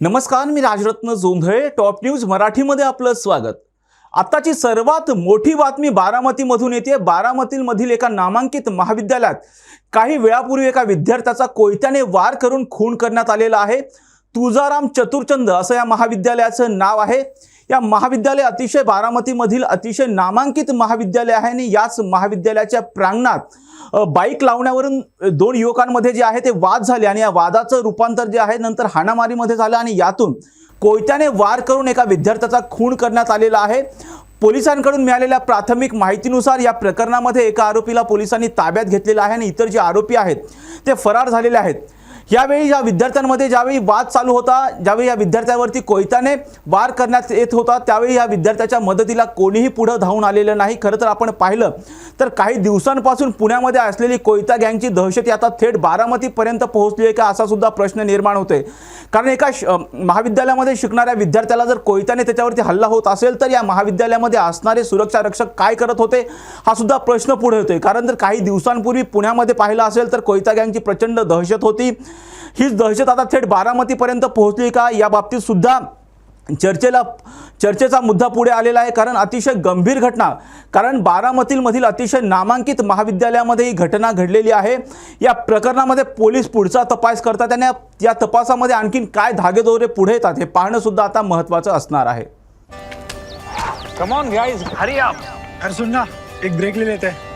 नमस्कार मी Rajratna Jondhale top news मराठीमध्ये आपलं स्वागत. आत्ताची सर्वात मोठी बातमी बारामतीमधून येते. बारामतीमधील एका नामांकित महाविद्यालयात काही वेळापूर्वी एका विद्यार्थ्याचा कोयत्याने वार करून खून करण्यात आलेला आहे. तुळजाराम चतुरचंद असं या महाविद्यालयाचं नाव आहे. या महाविद्यालय अतिशय बारामतीमधील अतिशय नामांकित महाविद्यालय आहे आणि याच महाविद्यालयाच्या प्रांगणात बाईक लावण्यावरून दोन युवकांमध्ये जे आहे ते वाद झाले आणि या वादाचं रूपांतर जे आहे नंतर हाणामारीमध्ये झालं आणि यातून कोयत्याने वार करून एका विद्यार्थ्याचा खून करण्यात आलेला आहे. पोलिसांकडून मिळालेल्या प्राथमिक माहितीनुसार या प्रकरणामध्ये एका आरोपीला पोलिसांनी ताब्यात घेतलेला आहे आणि इतर जे आरोपी आहेत ते फरार झालेले आहेत. यावेळी या विद्यार्थ्यांमध्ये ज्यावेळी वाद चालू होता ज्यावेळी या विद्यार्थ्यावरती कोयत्याने वार करण्यात येत होता त्यावेळी या विद्यार्थ्याच्या मदतीला कोणीही पुढं धावून आलेलं नाही. खरं तर आपण पाहिलं तर काही दिवसांपासून पुण्यामध्ये असलेली कोयता गँगची दहशत आता थेट बारामतीपर्यंत पोहोचली आहे का असा सुद्धा प्रश्न निर्माण होतोय. कारण एका श- महाविद्यालयामध्ये शिकणाऱ्या विद्यार्थ्याला जर कोयत्याने त्याच्यावरती हल्ला होत असेल तर या महाविद्यालयामध्ये असणारे सुरक्षा रक्षक काय करत होते हा सुद्धा प्रश्न पुढे होतोय कारण जर काही दिवसांपूर्वी पुण्यामध्ये पाहिलं असेल तर कोयता गँगची प्रचंड दहशत होती. हीच दहशत आता थेट बारामतीपर्यंत पोहोचली का? या बाबतीत सुद्धा चर्चेला चर्चेचा मुद्दा पुढे आलेला आहे. कारण अतिशय गंभीर घटना. कारण बारामतीमधील अतिशय नामांकित महाविद्यालयामध्ये ही घटना घडलेली आहे. या प्रकरणामध्ये पोलीस पुढचा तपास करतात आणि या- तपासामध्ये आणखीन काय धागेदोरे पुढे येतात हे पाहणं सुद्धा आता महत्त्वाचं असणार आहे. Come on guys hurry up अरे सुन ना एक ब्रेक ले लेते. हैं